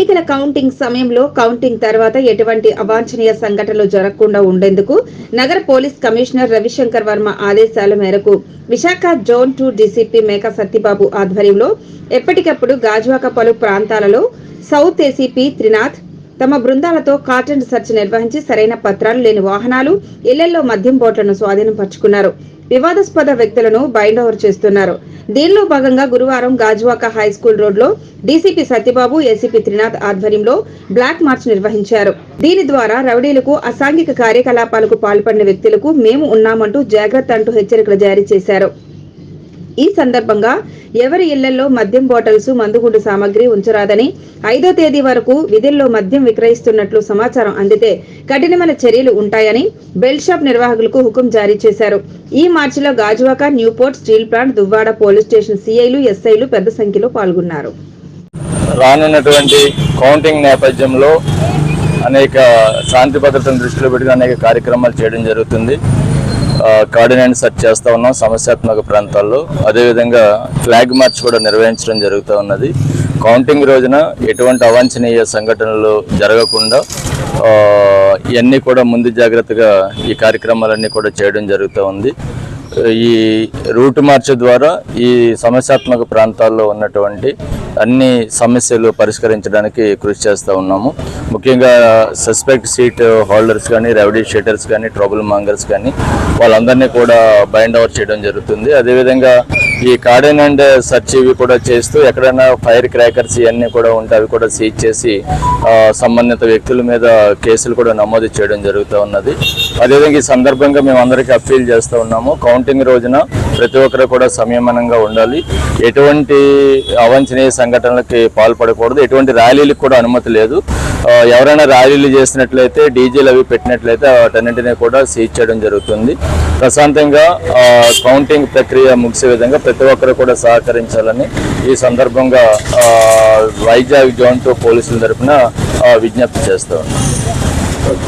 ఎన్నికల కౌంటింగ్ సమయంలో కౌంటింగ్ తర్వాత ఎటువంటి అవాంఛనీయ సంఘటనలు జరగకుండా ఉండేందుకు నగర పోలీస్ కమిషనర్ రవిశంకర్ వర్మ ఆదేశాల మేరకు విశాఖ జోన్ టూ డీసీపీ మేక సత్యబాబు ఆధ్వర్యంలో ఎప్పటికప్పుడు గాజువాక పలు ప్రాంతాలలో సౌత్ ఏసీపీ త్రినాథ్ తమ బృందాలతో కాటన్ సెర్చ్ నిర్వహించి సరైన పత్రాలు లేని వాహనాలు ఇళ్ళలో మద్యం బోట్లను స్వాధీనం పరుచుకున్నారు. వివాదాస్పద వ్యక్తులను బైండ్ ఓవర్ చేస్తున్నారు. దీనిలో భాగంగా గురువారం గాజువాక హై స్కూల్ రోడ్లో డీసీపీ సత్యబాబు ఏసీపీ త్రినాథ్ ఆధ్వర్యంలో బ్లాక్ మార్చ్ నిర్వహించారు. దీని ద్వారా రౌడీలకు అసాంఘిక కార్యకలాపాలకు పాల్పడిన వ్యక్తులకు మేము ఉన్నామంటూ జాగ్రత్త అంటూ హెచ్చరికలు జారీ చేశారు. ఈ సందర్భంగా ఎవరి ఇళ్ళలో మద్యం బాటిల్స్ మందుగుండు సామాగ్రి ఉంచరాదని ఐదో తేదీ వరకు విధుల్లో మద్యం విక్రయిస్తున్నట్లు సమాచారం అందితే కఠినమైన చర్యలు ఉంటాయని బెల్ షాప్ నిర్వాహకులకు హుకుం జారీ చేశారు. ఈ మార్చిలో Gajuwaka New Port steel plant Duvvada police station సిఐలు ఎస్ఐలు పెద్ద సంఖ్యలో పాల్గొన్నారు. రానున్నటువంటి కౌంటింగ్ నేపథ్యంలో అనేక శాంతి భద్రతను దృష్టిలో పెట్టుకుని అనేక కార్యక్రమాలు చేయడం జరుగుతుంది. కార్డినెంట్ సెర్చ్ చేస్తూ ఉన్నాం సమస్యాత్మక ప్రాంతాల్లో. అదేవిధంగా ఫ్లాగ్ మార్చ్ కూడా నిర్వహించడం జరుగుతూ ఉన్నది. కౌంటింగ్ రోజున ఎటువంటి అవాంఛనీయ సంఘటనలు జరగకుండా ఇవన్నీ కూడా ముందు జాగ్రత్తగా ఈ కార్యక్రమాలన్నీ కూడా చేయడం జరుగుతూ ఉంది. ఈ రూట్ మార్చ్ ద్వారా ఈ సమస్యాత్మక ప్రాంతాల్లో ఉన్నటువంటి అన్ని సమస్యలు పరిష్కరించడానికి కృషి చేస్తూ ఉన్నాము. ముఖ్యంగా సస్పెక్ట్ సీట్ హోల్డర్స్ కానీ రెవడీ షీటర్స్ కానీ ట్రబుల్ మాంగర్స్ కానీ వాళ్ళందరినీ కూడా బైండ్ అవర్ చేయడం జరుగుతుంది. అదేవిధంగా ఈ కార్డెన్ అండ్ సర్చ్ ఇవి కూడా చేస్తూ ఎక్కడైనా ఫైర్ క్రాకర్స్ ఇవన్నీ కూడా ఉంటే అవి కూడా సీజ్ చేసి సంబంధిత వ్యక్తుల మీద కేసులు కూడా నమోదు చేయడం జరుగుతూ ఉన్నది. అదేవిధంగా ఈ సందర్భంగా మేము అందరికీ అప్పీల్ చేస్తూ ఉన్నాము. కౌంటింగ్ రోజున ప్రతి ఒక్కరు కూడా సంయమనంగా ఉండాలి. ఎటువంటి అవాంఛనీయ సంఘటనలకి పాల్పడకూడదు. ఎటువంటి ర్యాలీలకు కూడా అనుమతి లేదు. ఎవరైనా ర్యాలీలు చేసినట్లయితే డీజేలు అవి పెట్టినట్లయితే వాటన్నింటినీ కూడా సీజ్ చేయడం జరుగుతుంది. ప్రశాంతంగా కౌంటింగ్ ప్రక్రియ ముగిసే విధంగా ప్రతి ఒక్కరు కూడా సహకరించాలని ఈ సందర్భంగా వైజాగ్ జోన్ టూ పోలీసుల తరఫున విజ్ఞప్తి చేస్తూ ఉన్నాం.